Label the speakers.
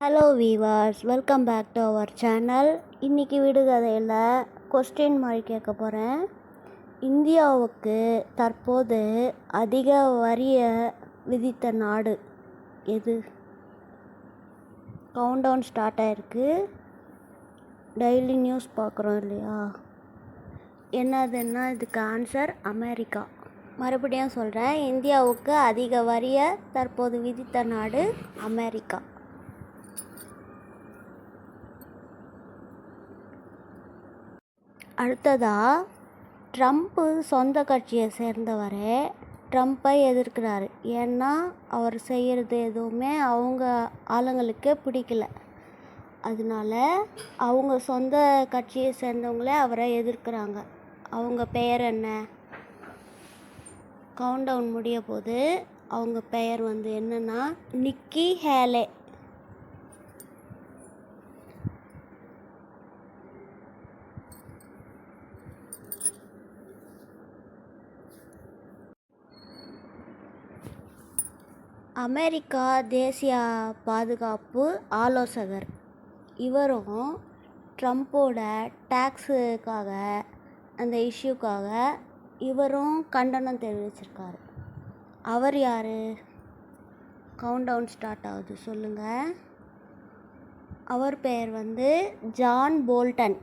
Speaker 1: Hello viewers welcome back to our channel இன்றைக்கி விடுகதையில் question மாதிரி கேட்க போகிறேன் இந்தியாவுக்கு தற்போது அதிக வரியை விதித்த நாடு எது? கவுண்டவுன் ஸ்டார்ட் ஆகிருக்கு டெய்லி நியூஸ் பார்க்குறோம் இல்லையா? என்னதுன்னா இதுக்கு ஆன்சர் அமெரிக்கா. மறுபடியும் சொல்கிறேன் இந்தியாவுக்கு அதிக வரியை தற்போது விதித்த நாடு அமெரிக்கா. அடுத்ததாக ட்ரம்ப்பு சொந்த கட்சியை சேர்ந்தவர் ட்ரம்ப்பை எதிர்க்கிறாரு. ஏன்னா அவர் செய்கிறது எதுவுமே அவங்க ஆளுங்களுக்கு பிடிக்கல. அதனால அவங்க சொந்த கட்சியை சேர்ந்தவங்களே அவரை எதிர்க்கிறாங்க. அவங்க பெயர் என்ன? கவுண்டவுன் முடிய போது அவங்க பெயர் வந்து என்னன்னா நிக்கி ஹேலே. அமெரிக்கா தேசிய பாதுகாப்பு ஆலோசகர். இவரும் ட்ரம்ப்போட டேக்ஸுக்காக அந்த இஷ்யூக்காக இவரும் கண்டனம் தெரிவிச்சிருக்காரு. அவர் யார்? கவுண்டவுன் ஸ்டார்ட் ஆகுது சொல்லுங்கள் அவர் பெயர் வந்து ஜான் போல்டன்.